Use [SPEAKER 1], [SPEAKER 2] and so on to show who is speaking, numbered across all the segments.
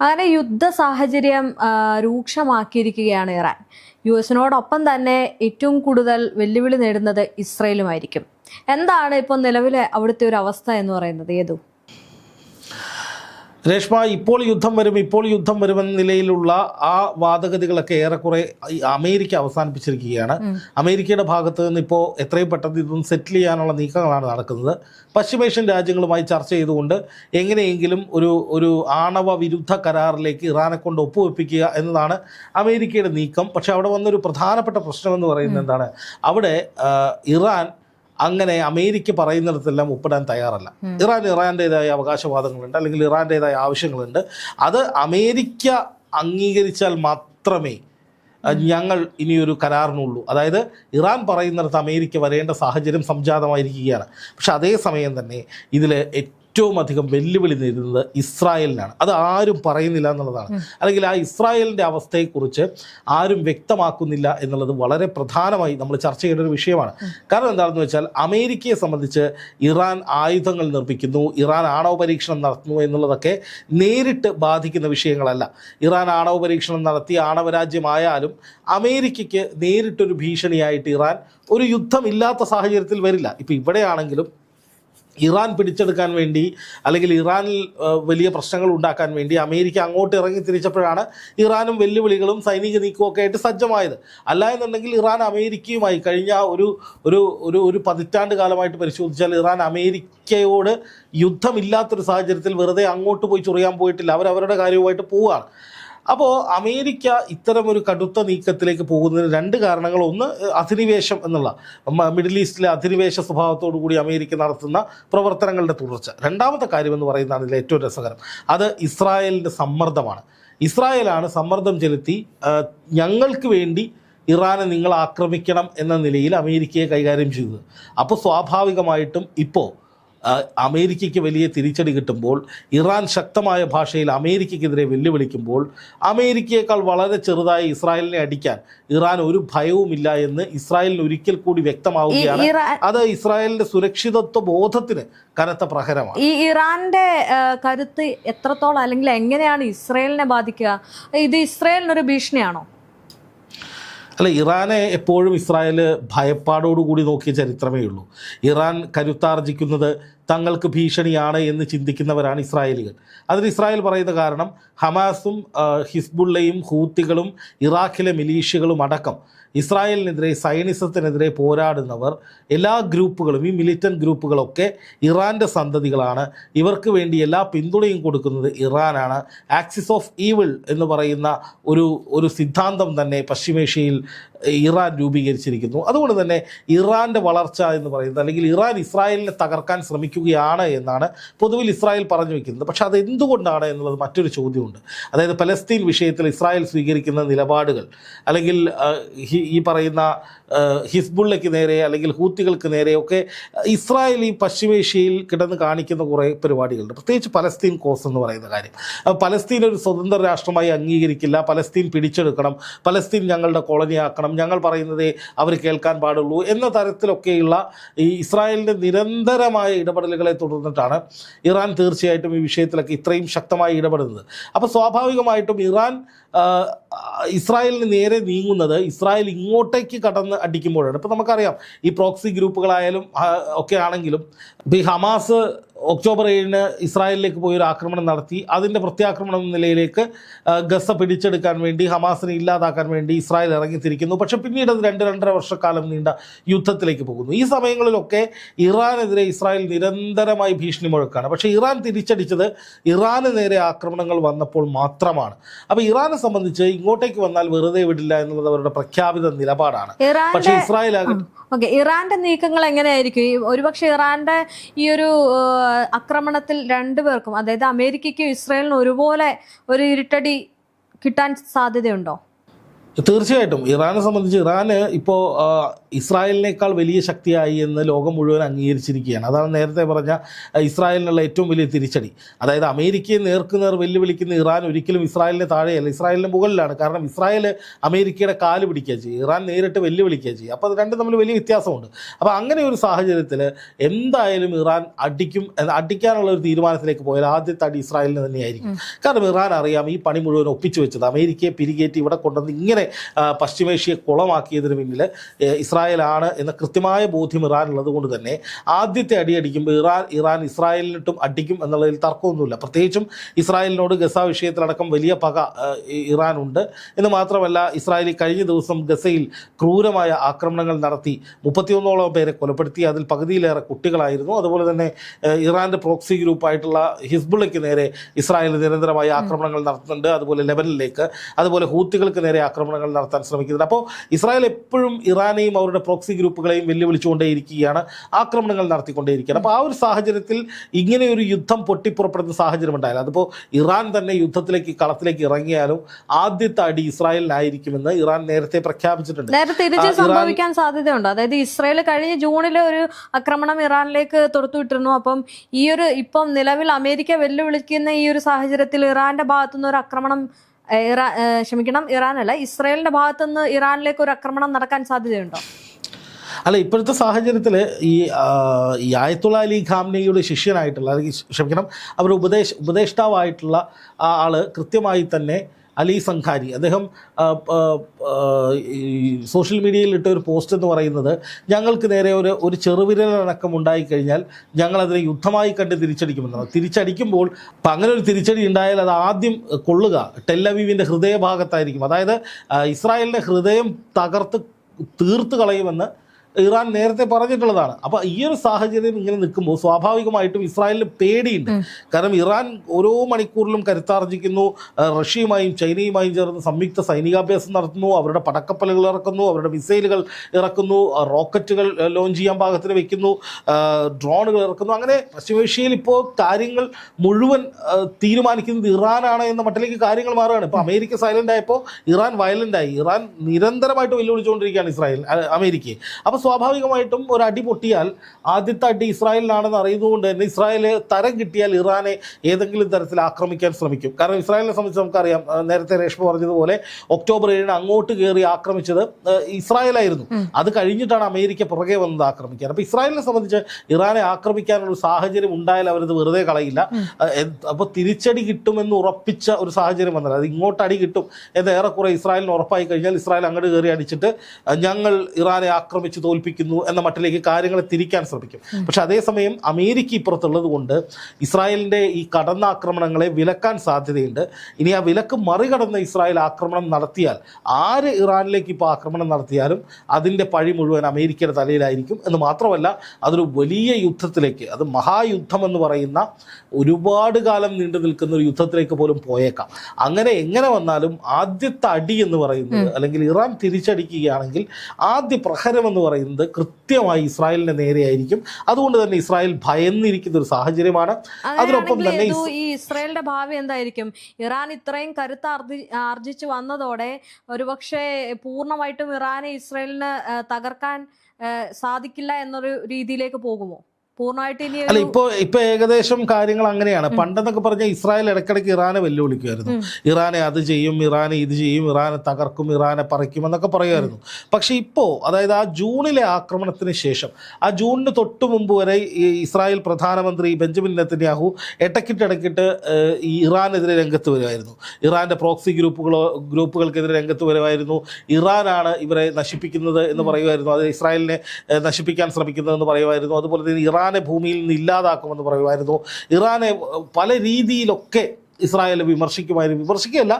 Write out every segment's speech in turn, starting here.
[SPEAKER 1] അങ്ങനെ യുദ്ധ സാഹചര്യം രൂക്ഷമാക്കിയിരിക്കുകയാണ് ഇറാൻ. യു എസിനോടൊപ്പം തന്നെ ഏറ്റവും കൂടുതൽ വെല്ലുവിളി നേടുന്നത് ഇസ്രയേലുമായിരിക്കും. എന്താണ് ഇപ്പോൾ നിലവിലെ അവിടുത്തെ ഒരു അവസ്ഥ എന്ന് പറയുന്നത്? ഏതു?
[SPEAKER 2] രേഷ്മ ഇപ്പോൾ യുദ്ധം വരും ഇപ്പോൾ യുദ്ധം വരുമെന്ന നിലയിലുള്ള ആ വാദഗതികളൊക്കെ ഏറെക്കുറെ അമേരിക്ക അവസാനിപ്പിച്ചിരിക്കുകയാണ്. അമേരിക്കയുടെ ഭാഗത്ത് നിന്ന് ഇപ്പോൾ എത്രയും പെട്ടെന്ന് ഇതൊന്നും സെറ്റിൽ ചെയ്യാനുള്ള നീക്കങ്ങളാണ് നടക്കുന്നത്. പശ്ചിമേഷ്യൻ രാജ്യങ്ങളുമായി ചർച്ച ചെയ്തുകൊണ്ട് എങ്ങനെയെങ്കിലും ഒരു ഒരു ആണവ വിരുദ്ധ കരാറിലേക്ക് ഇറാനെ കൊണ്ട് ഒപ്പുവെപ്പിക്കുക എന്നതാണ് അമേരിക്കയുടെ നീക്കം. പക്ഷേ അവിടെ വന്നൊരു പ്രധാനപ്പെട്ട പ്രശ്നമെന്ന് പറയുന്നത് എന്താണ്? അവിടെ ഇറാൻ അങ്ങനെ അമേരിക്ക പറയുന്നിടത്തെല്ലാം ഒപ്പിടാൻ തയ്യാറല്ല. ഇറാൻ ഇറാന്റെതായ അവകാശവാദങ്ങളുണ്ട് അല്ലെങ്കിൽ ഇറാന്റെതായ ആവശ്യങ്ങളുണ്ട്. അത് അമേരിക്ക അംഗീകരിച്ചാൽ മാത്രമേ ഞങ്ങൾ ഇനിയൊരു കരാറിനുള്ളൂ. അതായത് ഇറാൻ പറയുന്നിടത്ത് അമേരിക്ക വരേണ്ട സാഹചര്യം സംജാതമായിരിക്കുകയാണ്. പക്ഷെ അതേസമയം തന്നെ ഇതിൽ ഏറ്റവും അധികം വെല്ലുവിളി നേരിടുന്നത് ഇസ്രായേലിനാണ്. അത് ആരും പറയുന്നില്ല എന്നുള്ളതാണ്. അല്ലെങ്കിൽ ആ ഇസ്രായേലിന്റെ അവസ്ഥയെക്കുറിച്ച് ആരും വ്യക്തമാക്കുന്നില്ല എന്നുള്ളത് വളരെ പ്രധാനമായി നമ്മൾ ചർച്ച ചെയ്യേണ്ട ഒരു വിഷയമാണ്. കാരണം എന്താണെന്ന് വെച്ചാൽ അമേരിക്കയെ സംബന്ധിച്ച് ഇറാൻ ആയുധങ്ങൾ നിർമ്മിക്കുന്നു ഇറാൻ ആണവ പരീക്ഷണം നടത്തുന്നു എന്നുള്ളതൊക്കെ നേരിട്ട് ബാധിക്കുന്ന വിഷയങ്ങളല്ല. ഇറാൻ ആണവ പരീക്ഷണം നടത്തി ആണവ രാജ്യമായാലും അമേരിക്കയ്ക്ക് നേരിട്ടൊരു ഭീഷണിയായിട്ട് ഇറാൻ ഒരു യുദ്ധമില്ലാത്ത സാഹചര്യത്തിൽ വരില്ല. ഇപ്പോൾ ഇവിടെയാണെങ്കിലും ഇറാൻ പിടിച്ചെടുക്കാൻ വേണ്ടി അല്ലെങ്കിൽ ഇറാനിൽ വലിയ പ്രശ്നങ്ങൾ ഉണ്ടാക്കാൻ വേണ്ടി അമേരിക്ക അങ്ങോട്ട് ഇറങ്ങി തിരിച്ചപ്പോഴാണ് ഇറാനും വെല്ലുവിളികളും സൈനിക നീക്കമൊക്കെ ആയിട്ട് സജ്ജമായത്. അല്ല എന്നുണ്ടെങ്കിൽ ഇറാൻ അമേരിക്കയുമായി കഴിഞ്ഞ ഒരു ഒരു ഒരു ഒരു പതിറ്റാണ്ട് കാലമായിട്ട് പരിശോധിച്ചാൽ ഇറാൻ അമേരിക്കയോട് യുദ്ധമില്ലാത്തൊരു സാഹചര്യത്തിൽ വെറുതെ അങ്ങോട്ട് പോയി ചൊറിയാൻ പോയിട്ടില്ല. അവരവരുടെ കാര്യവുമായിട്ട് പോവുകയാണ്. അപ്പോൾ അമേരിക്ക ഇത്തരം ഒരു കടുത്ത നീക്കത്തിലേക്ക് പോകുന്നതിന് രണ്ട് കാരണങ്ങൾ. ഒന്ന് അധിനിവേശം എന്നുള്ള മിഡിൽ ഈസ്റ്റിലെ അധിനിവേശ സ്വഭാവത്തോടു കൂടി അമേരിക്ക നടത്തുന്ന പ്രവർത്തനങ്ങളുടെ തുടർച്ച. രണ്ടാമത്തെ കാര്യം എന്ന് പറയുന്നതാണ് ഇതിൽ ഏറ്റവും രസകരം. അത് ഇസ്രായേലിന്റെ സമ്മർദ്ദമാണ്. ഇസ്രായേലാണ് സമ്മർദ്ദം ചെലുത്തി ഞങ്ങൾക്ക് വേണ്ടി ഇറാനെ നിങ്ങൾ ആക്രമിക്കണം എന്ന നിലയിൽ അമേരിക്കയെ കൈകാര്യം ചെയ്തത്. അപ്പോൾ സ്വാഭാവികമായിട്ടും ഇപ്പോൾ അമേരിക്കയ്ക്ക് വലിയ തിരിച്ചടി കിട്ടുമ്പോൾ ഇറാൻ ശക്തമായ ഭാഷയിൽ അമേരിക്കയ്ക്കെതിരെ വെല്ലുവിളിക്കുമ്പോൾ അമേരിക്കയേക്കാൾ വളരെ ചെറുതായി ഇസ്രായേലിനെ അടിക്കാൻ ഇറാൻ ഒരു ഭയവുമില്ല എന്ന് ഇസ്രായേലിന് ഒരിക്കൽ കൂടി വ്യക്തമാവുകയാണ്. അത് ഇസ്രായേലിന്റെ സുരക്ഷിതത്വ ബോധത്തിന് കനത്ത പ്രഹരമാണ്.
[SPEAKER 1] ഈ ഇറാന്റെ കരുത്ത് എത്രത്തോളം അല്ലെങ്കിൽ എങ്ങനെയാണ് ഇസ്രായേലിനെ ബാധിക്കുക? ഇത് ഇസ്രായേലിനൊരു ഭീഷണിയാണോ?
[SPEAKER 2] അല്ല ഇറാനെ എപ്പോഴും ഇസ്രായേൽ ഭയപ്പാടോടുകൂടി നോക്കിയ ചരിത്രമേ ഉള്ളൂ. ഇറാൻ കരുത്താർജിക്കുന്നത് തങ്ങൾക്ക് ഭീഷണിയാണ് എന്ന് ചിന്തിക്കുന്നവരാണ് ഇസ്രായേലികൾ. അതിന് ഇസ്രായേൽ പറയുന്ന കാരണം ഹമാസും ഹിസ്ബുള്ളയും ഹൂത്തികളും ഇറാഖിലെ മിലീഷ്യകളും അടക്കം ഇസ്രായേലിനെതിരെ സൈനിസത്തിനെതിരെ പോരാടുന്നവർ എല്ലാ ഗ്രൂപ്പുകളും ഈ മിലിറ്റന്റ് ഗ്രൂപ്പുകളൊക്കെ ഇറാന്റെ സന്തതികളാണ്. ഇവർക്ക് വേണ്ടി എല്ലാ പിന്തുണയും കൊടുക്കുന്നത് ഇറാനാണ്. ആക്സിസ് ഓഫ് ഈവിൾ എന്ന് പറയുന്ന ഒരു ഒരു സിദ്ധാന്തം തന്നെ പശ്ചിമേഷ്യയിൽ ഇറാൻ രൂപീകരിച്ചിരിക്കുന്നു. അതുകൊണ്ട് തന്നെ ഇറാന്റെ വളർച്ച എന്ന് പറയുന്നത് അല്ലെങ്കിൽ ഇറാൻ ഇസ്രായേലിനെ തകർക്കാൻ ശ്രമിക്കുകയാണ് എന്നാണ് പൊതുവിൽ ഇസ്രായേൽ പറഞ്ഞു വെക്കുന്നത്. പക്ഷേ അത് എന്തുകൊണ്ടാണ് എന്നുള്ളത് മറ്റൊരു ചോദ്യമുണ്ട്. അതായത് പലസ്തീൻ വിഷയത്തിൽ ഇസ്രായേൽ സ്വീകരിക്കുന്ന നിലപാടുകൾ അല്ലെങ്കിൽ ഈ പറയുന്ന ഹിസ്ബുള്ളയ്ക്ക് നേരെ അല്ലെങ്കിൽ ഹൂത്തികൾക്ക് നേരെയൊക്കെ ഇസ്രായേൽ ഈ പശ്ചിമേഷ്യയിൽ കിടന്ന് കാണിക്കുന്ന കുറേ പരിപാടികളുണ്ട്. പ്രത്യേകിച്ച് പലസ്തീൻ കോസ് എന്ന് പറയുന്ന കാര്യം. പലസ്തീൻ ഒരു സ്വതന്ത്ര രാഷ്ട്രമായി അംഗീകരിക്കില്ല. പലസ്തീൻ പിടിച്ചെടുക്കണം. പലസ്തീൻ ഞങ്ങളുടെ കോളനിയാക്കണം. ഞങ്ങൾ പറയുന്നതേ അവർ കേൾക്കാൻ പാടുള്ളൂ എന്ന തരത്തിലൊക്കെയുള്ള ഈ ഇസ്രായേലിന്റെ നിരന്തരമായ ഇടപെടലുകളെ തുടർന്നിട്ടാണ് ഇറാൻ തീർച്ചയായിട്ടും ഈ വിഷയത്തിലൊക്കെ ഇത്രയും ശക്തമായി ഇടപെടുന്നത്. അപ്പോൾ സ്വാഭാവികമായിട്ടും ഇറാൻ ഇസ്രായേലിന് നേരെ നീങ്ങുന്നത് ഇസ്രായേൽ ഇങ്ങോട്ടേക്ക് കടന്ന് അടിക്കുമ്പോഴാണ്. ഇപ്പോൾ നമുക്കറിയാം ഈ പ്രോക്സി ഗ്രൂപ്പുകളായാലും ഒക്കെ ആണെങ്കിലും ഇപ്പോൾ ഈ ഹമാസ് ഒക്ടോബർ ഏഴിന് ഇസ്രായേലിലേക്ക് പോയി ഒരു ആക്രമണം നടത്തി അതിന്റെ പ്രത്യാക്രമണം എന്ന നിലയിലേക്ക് ഗസ പിടിച്ചെടുക്കാൻ വേണ്ടി ഹമാസിനെ ഇല്ലാതാക്കാൻ വേണ്ടി ഇസ്രായേൽ ഇറങ്ങിത്തിരിക്കുന്നു. പക്ഷേ പിന്നീട് അത് രണ്ട് രണ്ടര വർഷക്കാലം നീണ്ട യുദ്ധത്തിലേക്ക് പോകുന്നു. ഈ സമയങ്ങളിലൊക്കെ ഇറാനെതിരെ ഇസ്രായേൽ നിരന്തരമായി ഭീഷണി മുഴക്കാണ് പക്ഷേ ഇറാൻ തിരിച്ചടിച്ചത് ഇറാന് നേരെ ആക്രമണങ്ങൾ വന്നപ്പോൾ മാത്രമാണ്. അപ്പോൾ ഇറാനെ സംബന്ധിച്ച് ഇങ്ങോട്ടേക്ക് വന്നാൽ വെറുതെ വിടില്ല എന്നുള്ളത് അവരുടെ പ്രഖ്യാപിത നിലപാടാണ്. പക്ഷേ ഇസ്രായേൽ
[SPEAKER 1] ഓക്കെ. ഇറാന്റെ നീക്കങ്ങൾ എങ്ങനെയായിരിക്കും? ഒരുപക്ഷെ ഇറാന്റെ ഈ ഒരു ആക്രമണത്തിൽ രണ്ടുപേർക്കും അതായത് അമേരിക്കയ്ക്കും ഇസ്രായേലിനും ഒരുപോലെ ഒരു ഇരുട്ടടി കിട്ടാൻ സാധ്യതയുണ്ടോ?
[SPEAKER 2] തീർച്ചയായിട്ടും. ഇറാനെ സംബന്ധിച്ച് ഇറാന് ഇപ്പോൾ ഇസ്രായേലിനേക്കാൾ വലിയ ശക്തിയായി എന്ന് ലോകം മുഴുവൻ അംഗീകരിച്ചിരിക്കുകയാണ്. അതാണ് നേരത്തെ പറഞ്ഞ ഇസ്രായേലിനുള്ള ഏറ്റവും വലിയ തിരിച്ചടി. അതായത് അമേരിക്കയെ നേർക്കുനേർ വെല്ലുവിളിക്കുന്ന ഇറാൻ ഒരിക്കലും ഇസ്രായേലിന് താഴെയല്ല ഇസ്രായേലിന് മുകളിലാണ്. കാരണം ഇസ്രായേൽ അമേരിക്കയുടെ കാൽ പിടിക്കുക ചെയ്യും. ഇറാൻ നേരിട്ട് വെല്ലുവിളിക്കുക ചെയ്യും. അപ്പോൾ അത് രണ്ടും തമ്മിൽ വലിയ വ്യത്യാസമുണ്ട്. അപ്പോൾ അങ്ങനെ ഒരു സാഹചര്യത്തിൽ എന്തായാലും ഇറാൻ അടിക്കും അടിക്കാനുള്ള ഒരു തീരുമാനത്തിലേക്ക് പോയാൽ ആദ്യത്തെ അടി ഇസ്രായേലിന് തന്നെയായിരിക്കും. കാരണം ഇറാൻ അറിയാം ഈ പണി മുഴുവൻ ഒപ്പിച്ചു വെച്ചത്. അമേരിക്കയെ പിരികേറ്റി ഇവിടെ കൊണ്ടുവന്ന് ഇങ്ങനെ പശ്ചിമേഷ്യയെ കുളമാക്കിയതിന് പിന്നിൽ ഇസ്രായേലാണ് എന്ന കൃത്യമായ ബോധ്യം ഇറാനുള്ളത് കൊണ്ട് തന്നെ ആദ്യത്തെ അടി അടിക്കുമ്പോൾ ഇറാൻ ഇറാൻ ഇസ്രായേലിനിട്ടും അടിക്കും എന്നുള്ളതിൽ തർക്കമൊന്നുമില്ല. പ്രത്യേകിച്ചും ഇസ്രായേലിനോട് ഗസ വിഷയത്തിലടക്കം വലിയ പക ഇറാൻ ഉണ്ട് ഇറാനുണ്ട്. എന്ന് മാത്രമല്ല ഇസ്രായേൽ കഴിഞ്ഞ ദിവസം ഗസയിൽ ക്രൂരമായ ആക്രമണങ്ങൾ നടത്തി മുപ്പത്തിയൊന്നോളം പേരെ കൊലപ്പെടുത്തി. അതിൽ പകുതിയിലേറെ കുട്ടികളായിരുന്നു. അതുപോലെ തന്നെ ഇറാന്റെ പ്രോക്സി ഗ്രൂപ്പായിട്ടുള്ള ഹിസ്ബുള്ളയ്ക്ക് നേരെ ഇസ്രായേൽ നിരന്തരമായി ആക്രമണങ്ങൾ നടത്തുന്നുണ്ട്. അതുപോലെ ലെബനിലേക്ക് അതുപോലെ ഹൂത്തികൾക്ക് നേരെ ആക്രമണങ്ങൾ നടത്താൻ ശ്രമിക്കുന്നുണ്ട് അപ്പോൾ ഇസ്രായേൽ എപ്പോഴും ഇറാനെയും അവരുടെ പ്രോക്സി ഗ്രൂപ്പുകളെയും വെല്ലുവിളിച്ചുകൊണ്ടേയിരിക്കുകയാണ് ആക്രമണങ്ങൾ നടത്തിക്കൊണ്ടേയിരിക്കുകയാണ്. അപ്പോൾ ആ ഒരു സാഹചര്യത്തിൽ ഇങ്ങനെ ഒരു യുദ്ധം പൊട്ടിപ്പുറപ്പെടുന്ന സാഹചര്യം ഉണ്ടായാലും അതിപ്പോൾ ഇറാൻ തന്നെ യുദ്ധത്തിലേക്ക് കളത്തിലേക്ക് ഇറങ്ങിയാലും ആദ്യത്തെ അടി ഇസ്രായേലിനായിരിക്കുമെന്ന് ഇറാൻ നേരത്തെ പ്രഖ്യാപിച്ചിട്ടുണ്ട്.
[SPEAKER 1] നേരത്തെ തിരിച്ച് സംഭവിക്കാൻ സാധ്യതയുണ്ട്. അതായത് ഇസ്രായേൽ കഴിഞ്ഞ ജൂണിൽ ഒരു ആക്രമണം ഇറാനിലേക്ക് തൊടുത്തുവിട്ടിരുന്നു അപ്പം ഈ ഒരു ഇപ്പം നിലവിൽ അമേരിക്ക വെല്ലുവിളിക്കുന്ന ഈ ഒരു സാഹചര്യത്തിൽ ഇറാന്റെ ഭാഗത്തുനിന്ന് ഒരു ആക്രമണം ഏ, ഇറാ ഏ, ക്ഷമിക്കണം ഇറാനല്ല ഇസ്രായേലിന്റെ ഭാഗത്തുനിന്ന് ഇറാനിലേക്ക് ഒരു ആക്രമണം നടക്കാൻ സാധ്യതയുണ്ടോ?
[SPEAKER 2] അല്ല ഇപ്പോഴത്തെ സാഹചര്യത്തിൽ ഈ ഈ ആയത്തുള്ള അലി ഖാംനയുടെ ശിഷ്യനായിട്ടുള്ള അല്ലെങ്കിൽ ക്ഷമിക്കണം അവരുടെ ഉപദേശ ഉപദേഷ്ടാവായിട്ടുള്ള ആ ആൾ കൃത്യമായി തന്നെ അലി സംഖാരി അദ്ദേഹം സോഷ്യൽ മീഡിയയിൽ ഇട്ട ഒരു പോസ്റ്റ് എന്ന് പറയുന്നത് ഞങ്ങൾക്ക് നേരെ ഒരു ഒരു ചെറുവിരലടക്കം ഉണ്ടായിക്കഴിഞ്ഞാൽ ഞങ്ങളതിനെ യുദ്ധമായി കണ്ട് തിരിച്ചടിക്കുമെന്നാണ്. തിരിച്ചടിക്കുമ്പോൾ അപ്പം അങ്ങനെ ഒരു തിരിച്ചടി ഉണ്ടായാൽ അത് ആദ്യം കൊള്ളുക. ടെല്ലവീവിന്റെ ഹൃദയഭാഗത്തായിരിക്കും. അതായത് ഇസ്രായേലിന്റെ ഹൃദയം തകർത്ത് തീർത്ത് കളയുമെന്ന് ഇറാൻ നേരത്തെ പറഞ്ഞിട്ടുള്ളതാണ്. അപ്പോൾ ഈ ഒരു സാഹചര്യം ഇങ്ങനെ നിൽക്കുമ്പോൾ സ്വാഭാവികമായിട്ടും ഇസ്രായേലിന് പേടിയുണ്ട്. കാരണം ഇറാൻ ഓരോ മണിക്കൂറിലും കരുത്താർജിക്കുന്നു. റഷ്യയുമായും ചൈനയുമായും ചേർന്ന് സംയുക്ത സൈനികാഭ്യാസം നടത്തുന്നു. അവരുടെ പടക്കപ്പലുകൾ ഇറക്കുന്നു. അവരുടെ മിസൈലുകൾ ഇറക്കുന്നു. റോക്കറ്റുകൾ ലോഞ്ച് ചെയ്യാൻ പാകത്തിന് വെക്കുന്നു. ഡ്രോണുകൾ ഇറക്കുന്നു. അങ്ങനെ പശ്ചിമേഷ്യയിൽ ഇപ്പോൾ കാര്യങ്ങൾ മുഴുവൻ തീരുമാനിക്കുന്നത് ഇറാനാണ് എന്ന മട്ടിലേക്ക് കാര്യങ്ങൾ മാറുകയാണ്. ഇപ്പോൾ അമേരിക്ക സൈലന്റ് ആയപ്പോൾ ഇറാൻ വയലന്റ് ആയി. ഇറാൻ നിരന്തരമായിട്ട് വെല്ലുവിളിച്ചുകൊണ്ടിരിക്കുകയാണ് ഇസ്രായേൽ അമേരിക്കയെ. അപ്പോൾ സ്വാഭാവികമായിട്ടും ഒരു അടി പൊട്ടിയാൽ ആദ്യത്തെ അടി ഇസ്രായേലിനാണെന്ന് അറിയുന്നതുകൊണ്ട് തന്നെ ഇസ്രായേൽ തരം കിട്ടിയാൽ ഇറാനെ ഏതെങ്കിലും തരത്തിൽ ആക്രമിക്കാൻ ശ്രമിക്കും. കാരണം ഇസ്രായേലിനെ സംബന്ധിച്ച് നമുക്കറിയാം നേരത്തെ രേഷ്മ പറഞ്ഞതുപോലെ ഒക്ടോബർ ഏഴിന് അങ്ങോട്ട് കയറി ആക്രമിച്ചത് ഇസ്രായേലായിരുന്നു. അത് കഴിഞ്ഞിട്ടാണ് അമേരിക്ക പുറകെ വന്നത് ആക്രമിക്കാൻ. അപ്പോൾ ഇസ്രായേലിനെ സംബന്ധിച്ച് ഇറാനെ ആക്രമിക്കാനുള്ള സാഹചര്യം ഉണ്ടായാൽ അവരത് വെറുതെ കളയില്ല. അപ്പോൾ തിരിച്ചടി കിട്ടുമെന്ന് ഉറപ്പിച്ച ഒരു സാഹചര്യം വന്നത് അത് ഇങ്ങോട്ട് അടി കിട്ടും എന്ന് ഏറെക്കുറെ ഇസ്രായേലിന് ഉറപ്പായി കഴിഞ്ഞാൽ ഇസ്രായേൽ അങ്ങോട്ട് കയറി അടിച്ചിട്ട് ഞങ്ങൾ ഇറാനെ ആക്രമിച്ച് തോൽപ്പിക്കുന്നു എന്ന മട്ടിലേക്ക് കാര്യങ്ങളെ തിരിക്കാൻ ശ്രമിക്കും. പക്ഷെ അതേസമയം അമേരിക്ക ഇപ്പുറത്തുള്ളത് കൊണ്ട് ഇസ്രായേലിന്റെ ഈ കടന്നാക്രമണങ്ങളെ വിലക്കാൻ സാധ്യതയുണ്ട്. ഇനി ആ വിലക്ക് മറികടന്ന് ഇസ്രായേൽ ആക്രമണം നടത്തിയാൽ ആര് ഇറാനിലേക്ക് ഇപ്പോൾ ആക്രമണം നടത്തിയാലും അതിന്റെ പഴി മുഴുവൻ അമേരിക്കയുടെ തലയിലായിരിക്കും. എന്ന് മാത്രമല്ല അതൊരു വലിയ യുദ്ധത്തിലേക്ക് അത് മഹായുദ്ധം എന്ന് പറയുന്ന ഒരുപാട് കാലം നീണ്ടു നിൽക്കുന്ന ഒരു യുദ്ധത്തിലേക്ക് പോലും പോയേക്കാം. അങ്ങനെ എങ്ങനെ വന്നാലും ആദ്യത്തെ അടി എന്ന് പറയുന്നത് അല്ലെങ്കിൽ ഇറാൻ തിരിച്ചടിക്കുകയാണെങ്കിൽ ആദ്യ പ്രഹരം എന്ന് പറയുന്നത് കൃത്യമായി ഇസ്രായേലിന്റെ നേരെയായിരിക്കും. അതുകൊണ്ട് തന്നെ ഇസ്രായേൽ ഭയന്നിരിക്കുന്ന ഒരു സാഹചര്യമാണ്. അതിനൊപ്പം തന്നെ
[SPEAKER 1] ഈ ഇസ്രായേലിന്റെ ഭാവി എന്തായിരിക്കും? ഇറാൻ ഇത്രയും കരുത്ത് ആർജി- ആർജിച്ചു വന്നതോടെ ഒരുപക്ഷെ പൂർണമായിട്ടും ഇറാനെ ഇസ്രായേലിന് തകർക്കാൻ സാധിക്കില്ല എന്നൊരു രീതിയിലേക്ക് പോകുമോ? പൂർണമായിട്ട് ഇനി
[SPEAKER 2] അല്ല
[SPEAKER 1] ഒരു
[SPEAKER 2] ഇപ്പോ ഇപ്പൊ ഏകദേശം കാര്യങ്ങൾ അങ്ങനെയാണ്. പണ്ടെന്നൊക്കെ പറഞ്ഞാൽ ഇസ്രായേൽ ഇടയ്ക്കിടയ്ക്ക് ഇറാനെ വെല്ലുവിളിക്കുമായിരുന്നു. ഇറാനെ അത് ചെയ്യും ഇറാനെ ഇത് ചെയ്യും ഇറാനെ തകർക്കും ഇറാനെ പറിക്കും എന്നൊക്കെ പറയുമായിരുന്നു പക്ഷെ ഇപ്പോ അതായത് ആ ജൂണിലെ ആക്രമണത്തിന് ശേഷം ആ ജൂണിന് തൊട്ട് മുമ്പ് വരെ ഈ ഇസ്രായേൽ പ്രധാനമന്ത്രി ബെഞ്ചമിൻ നെത്തന്യാഹു ഇടയ്ക്കിട്ടിടയ്ക്കിട്ട് ഈ ഇറാനെതിരെ രംഗത്ത് വരുമായിരുന്നു. ഇറാന്റെ പ്രോക്സി ഗ്രൂപ്പുകളോ ഗ്രൂപ്പുകൾക്കെതിരെ രംഗത്ത് വരുമായിരുന്നു. ഇറാനാണ് ഇവരെ നശിപ്പിക്കുന്നത് എന്ന് പറയുമായിരുന്നു. അത് ഇസ്രായേലിനെ നശിപ്പിക്കാൻ ശ്രമിക്കുന്നതെന്ന് പറയുമായിരുന്നു. അതുപോലെ തന്നെ ഇറാനെ ഭൂമിയിൽ നിന്ന് ഇല്ലാതാക്കുമെന്ന് പറയുമായിരുന്നു. ഇറാനെ പല രീതിയിലൊക്കെ ഇസ്രായേൽ വിമർശിക്കുമായിരുന്നു. വിമർശിക്കുകയല്ല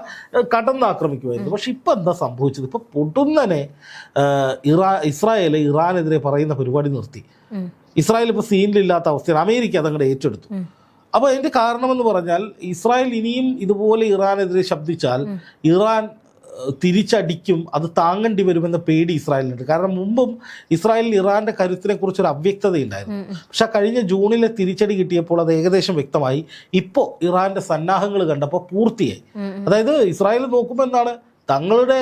[SPEAKER 2] കടന്നാക്രമിക്കുമായിരുന്നു. പക്ഷെ ഇപ്പം എന്താ സംഭവിച്ചത്? ഇപ്പം പൊടുന്നനെ ഏഹ്, ഇറാ ഇസ്രായേൽ ഇറാനെതിരെ പറയുന്ന പരിപാടി നിർത്തി. ഇസ്രായേൽ ഇപ്പോൾ സീനിലില്ലാത്ത അവസ്ഥയാണ്. അമേരിക്ക അതങ്ങോട്ട് ഏറ്റെടുത്തു. അപ്പോൾ അതിന്റെ കാരണമെന്ന് പറഞ്ഞാൽ ഇസ്രായേൽ ഇനിയും ഇതുപോലെ ഇറാനെതിരെ ശബ്ദിച്ചാൽ ഇറാൻ തിരിച്ചടിക്കും അത് താങ്ങേണ്ടി വരുമെന്ന പേടി ഇസ്രായേലിനുണ്ട്. കാരണം മുമ്പും ഇസ്രായേലിൽ ഇറാന്റെ കരുത്തിനെ കുറിച്ചൊരു അവ്യക്തതയുണ്ടായിരുന്നു. പക്ഷെ കഴിഞ്ഞ ജൂണിലെ തിരിച്ചടി കിട്ടിയപ്പോൾ അത് ഏകദേശം വ്യക്തമായി. ഇപ്പോൾ ഇറാന്റെ സന്നാഹങ്ങൾ കണ്ടപ്പോൾ പൂർത്തിയായി. അതായത് ഇസ്രായേൽ നോക്കുമ്പോൾ എന്താണ്? തങ്ങളുടെ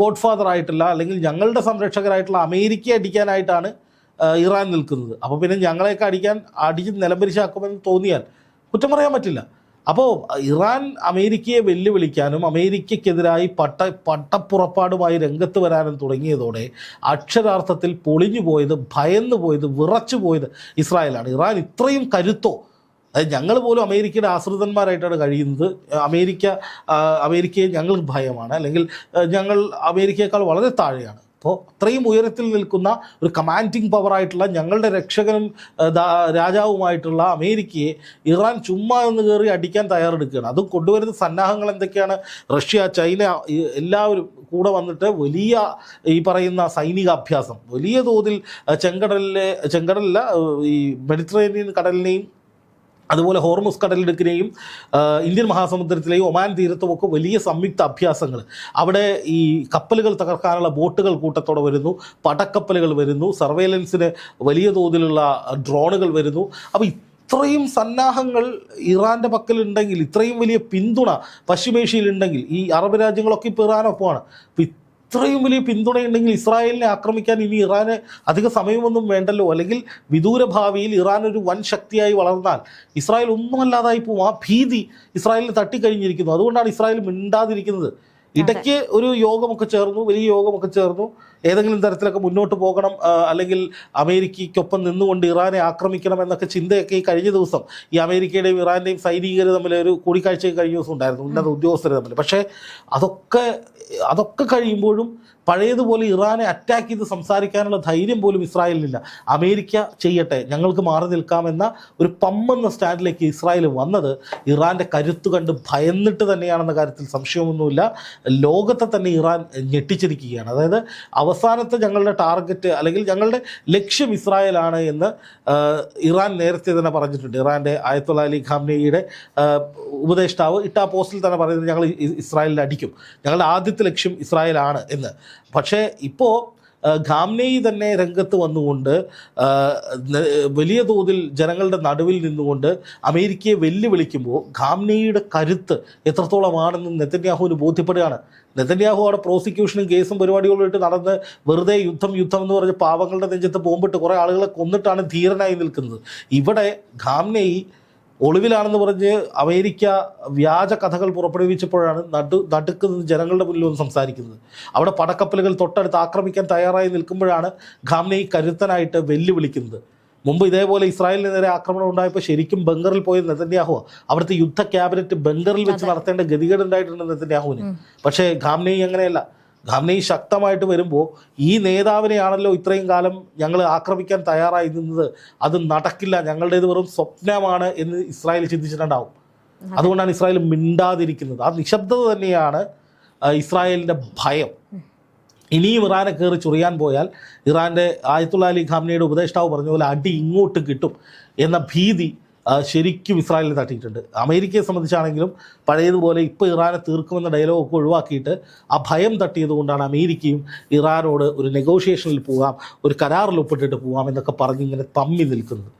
[SPEAKER 2] ഗോഡ് ഫാദർ ആയിട്ടുള്ള അല്ലെങ്കിൽ ഞങ്ങളുടെ സംരക്ഷകരായിട്ടുള്ള അമേരിക്കയെ അടിക്കാനായിട്ടാണ് ഇറാൻ നിൽക്കുന്നത്. അപ്പോൾ പിന്നെ ഞങ്ങളെയൊക്കെ അടിക്കാൻ അടിച്ച് നിലംപരിശാക്കുമെന്ന് തോന്നിയാൽ കുറ്റം പറയാൻ പറ്റില്ല. അപ്പോൾ ഇറാൻ അമേരിക്കയെ വെല്ലുവിളിക്കാനും അമേരിക്കയ്ക്കെതിരായി പട്ട പട്ടപ്പുറപ്പാടുമായി രംഗത്ത് വരാനും തുടങ്ങിയതോടെ അക്ഷരാർത്ഥത്തിൽ പൊളിഞ്ഞു പോയത് ഭയന്നു പോയത് വിറച്ചു പോയത് ഇസ്രായേലാണ്. ഇറാൻ ഇത്രയും കരുത്തോ? അതായത് ഞങ്ങൾ പോലും അമേരിക്കയുടെ ആശ്രിതന്മാരായിട്ടാണ് കഴിയുന്നത്. അമേരിക്ക അമേരിക്കയെ ഞങ്ങൾക്ക് ഭയമാണ്. അല്ലെങ്കിൽ ഞങ്ങൾ അമേരിക്കയേക്കാൾ വളരെ താഴെയാണ്. അപ്പോൾ അത്രയും ഉയരത്തിൽ നിൽക്കുന്ന ഒരു കമാൻഡിങ് പവറായിട്ടുള്ള ഞങ്ങളുടെ രക്ഷകനും രാജാവുമായിട്ടുള്ള അമേരിക്കയെ ഇറാൻ ചുമ്മാ എന്ന് കയറി അടിക്കാൻ തയ്യാറെടുക്കുകയാണ്. അതും കൊണ്ടുവരുന്ന സന്നാഹങ്ങൾ എന്തൊക്കെയാണ്? റഷ്യ ചൈന എല്ലാവരും കൂടെ വന്നിട്ട് വലിയ ഈ പറയുന്ന സൈനിക അഭ്യാസം വലിയ തോതിൽ ചെങ്കടലിലെ ചെങ്കടലില്ല ഈ മെഡിറ്ററേനിയൻ കടലിനെയും അതുപോലെ ഹോർമുസ് കടലിടുക്കിനെയും ഇന്ത്യൻ മഹാസമുദ്രത്തിലെയും ഒമാൻ തീരത്തും ഒക്കെ വലിയ സംയുക്ത അഭ്യാസങ്ങൾ. അവിടെ ഈ കപ്പലുകൾ തകർക്കാനുള്ള ബോട്ടുകൾ കൂട്ടത്തോടെ വരുന്നു പടക്കപ്പലുകൾ വരുന്നു സർവേലൻസിന് വലിയ തോതിലുള്ള ഡ്രോണുകൾ വരുന്നു. അപ്പോൾ ഇത്രയും സന്നാഹങ്ങൾ ഇറാന്റെ പക്കലുണ്ടെങ്കിൽ ഇത്രയും വലിയ പിന്തുണ പശ്ചിമേഷ്യയിലുണ്ടെങ്കിൽ ഈ അറബ് രാജ്യങ്ങളൊക്കെ ഇപ്പോൾ ഇറാനൊപ്പമാണ്. അപ്പോൾ ഇത്രയും വലിയ പിന്തുണയുണ്ടെങ്കിൽ ഇസ്രായേലിനെ ആക്രമിക്കാൻ ഇനി ഇറാന് അധിക സമയമൊന്നും വേണ്ടല്ലോ? അല്ലെങ്കിൽ വിദൂര ഭാവിയിൽ ഇറാൻ ഒരു വൻ ശക്തിയായി വളർന്നാൽ ഇസ്രായേൽ ഒന്നുമല്ലാതായി പോകും ആ ഭീതി ഇസ്രായേലിന് തട്ടിക്കഴിഞ്ഞിരിക്കുന്നു. അതുകൊണ്ടാണ് ഇസ്രായേൽ മിണ്ടാതിരിക്കുന്നത്. ഇടയ്ക്ക് ഒരു യോഗമൊക്കെ ചേർന്നു വലിയ യോഗമൊക്കെ ചേർന്നു. ഏതെങ്കിലും തരത്തിലൊക്കെ മുന്നോട്ട് പോകണം അല്ലെങ്കിൽ അമേരിക്കയ്ക്കൊപ്പം നിന്നുകൊണ്ട് ഇറാനെ ആക്രമിക്കണം എന്നൊക്കെ ചിന്തയൊക്കെ ഈ കഴിഞ്ഞ ദിവസം ഈ അമേരിക്കയുടെയും ഇറാന്റെയും സൈനികർ തമ്മിൽ ഒരു കൂടിക്കാഴ്ച കഴിഞ്ഞ ദിവസം ഉണ്ടായിരുന്നു ഉന്നത ഉദ്യോഗസ്ഥർ തമ്മിൽ. പക്ഷേ അതൊക്കെ അതൊക്കെ കഴിയുമ്പോഴും പഴയതുപോലെ ഇറാനെ അറ്റാക്ക് ചെയ്ത് സംസാരിക്കാനുള്ള ധൈര്യം പോലും ഇസ്രായേലിനില്ല. അമേരിക്ക ചെയ്യട്ടെ ഞങ്ങൾക്ക് മാറി നിൽക്കാമെന്ന ഒരു പമ്മെന്ന സ്റ്റാൻഡിലേക്ക് ഇസ്രായേൽ വന്നത് ഇറാന്റെ കരുത്ത് കണ്ട് ഭയന്നിട്ട് തന്നെയാണെന്ന കാര്യത്തിൽ സംശയമൊന്നുമില്ല. ലോകത്തെ തന്നെ ഇറാൻ ഞെട്ടിച്ചിരിക്കുകയാണ്. അതായത് അവസാനത്തെ ഞങ്ങളുടെ ടാർഗറ്റ് അല്ലെങ്കിൽ ഞങ്ങളുടെ ലക്ഷ്യം ഇസ്രായേലാണ് എന്ന് ഇറാൻ നേരത്തെ തന്നെ പറഞ്ഞിട്ടുണ്ട്. ഇറാന്റെ ആയത്തുള്ള അലി ഖാംനയുടെ ഉപദേഷ്ടാവ് ഇട്ട പോസ്റ്റിൽ തന്നെ പറയുന്നത് ഞങ്ങൾ ഇസ്രായേലിൽ അടിക്കും. ഞങ്ങളുടെ ആദ്യത്തെ ലക്ഷ്യം ഇസ്രായേലാണ് എന്ന്. പക്ഷേ ഇപ്പോൾ ഖാംനെയി തന്നെ രംഗത്ത് വന്നുകൊണ്ട് വലിയ തോതിൽ ജനങ്ങളുടെ നടുവിൽ നിന്നുകൊണ്ട് അമേരിക്കയെ വെല്ലുവിളിക്കുമ്പോൾ ഖാംനെയുടെ കരുത്ത് എത്രത്തോളമാണെന്ന് നെതന്യാഹുവിന് ബോധ്യപ്പെടുകയാണ്. നെതന്യാഹു അവിടെ പ്രോസിക്യൂഷനും കേസും പരിപാടികളുമായിട്ട് നടന്ന് വെറുതെ യുദ്ധം യുദ്ധം എന്ന് പറഞ്ഞ് പാവങ്ങളുടെ നെഞ്ചത്ത് പോകുമ്പോട്ട് കുറേ ആളുകളെ കൊന്നിട്ടാണ് ധീരനായി നിൽക്കുന്നത്. ഇവിടെ ഖാംനെയി ഒളിവിലാണെന്ന് പറഞ്ഞ് അമേരിക്ക വ്യാജ കഥകൾ പുറപ്പെടുവിച്ചപ്പോഴാണ് നടു നടുക്ക് നിന്ന് ജനങ്ങളുടെ മുന്നിൽ ഒന്ന് സംസാരിക്കുന്നത്. അവിടെ പടക്കപ്പലുകൾ തൊട്ടടുത്ത് ആക്രമിക്കാൻ തയ്യാറായി നിൽക്കുമ്പോഴാണ് ഖാംനെ കരുത്തനായിട്ട് വെല്ലുവിളിക്കുന്നത്. മുമ്പ് ഇതേപോലെ ഇസ്രായേലിന് നേരെ ആക്രമണം ഉണ്ടായപ്പോൾ ശരിക്കും ബംഗറിൽ പോയ നെതന്യാഹു അവിടുത്തെ യുദ്ധ ക്യാബിനറ്റ് ബംഗറിൽ വെച്ച് നടത്തേണ്ട ഗതികേട് ഉണ്ടായിട്ടുണ്ട് നെതന്യാഹുവിന്. പക്ഷേ ഖാംനെ അങ്ങനെയല്ല. ഖാംനെയി ശക്തമായിട്ട് വരുമ്പോൾ ഈ നേതാവിനെയാണല്ലോ ഇത്രയും കാലം ഞങ്ങൾ ആക്രമിക്കാൻ തയ്യാറായി നിന്നത്. അത് നടക്കില്ല. ഞങ്ങളുടേത് വെറും സ്വപ്നമാണ് എന്ന് ഇസ്രായേൽ ചിന്തിച്ചിട്ടുണ്ടാവും. അതുകൊണ്ടാണ് ഇസ്രായേൽ മിണ്ടാതിരിക്കുന്നത്. ആ നിശബ്ദത തന്നെയാണ് ഇസ്രായേലിന്റെ ഭയം. ഇനിയും ഇറാനെ കയറി ചൊറിയാൻ പോയാൽ ഇറാന്റെ ആയത്തുള്ള അലി ഖാംനയുടെ ഉപദേഷ്ടാവ് പറഞ്ഞ പോലെ അടി ഇങ്ങോട്ട് കിട്ടും എന്ന ഭീതി ശരിക്കും ഇസ്രായേലിനെ തട്ടിയിട്ടുണ്ട്. അമേരിക്കയെ സംബന്ധിച്ചാണെങ്കിലും പഴയതുപോലെ ഇപ്പോൾ ഇറാനെ തീർക്കുമെന്ന ഡയലോഗൊക്കെ ഒഴിവാക്കിയിട്ട് ആ ഭയം തട്ടിയതുകൊണ്ടാണ് അമേരിക്കയും ഇറാനോട് ഒരു നെഗോഷിയേഷനിൽ പോകാം ഒരു കരാറിൽ ഒപ്പിട്ടിട്ട് പോകാം എന്നൊക്കെ പറഞ്ഞ് ഇങ്ങനെ തമ്മി നിൽക്കുന്നത്.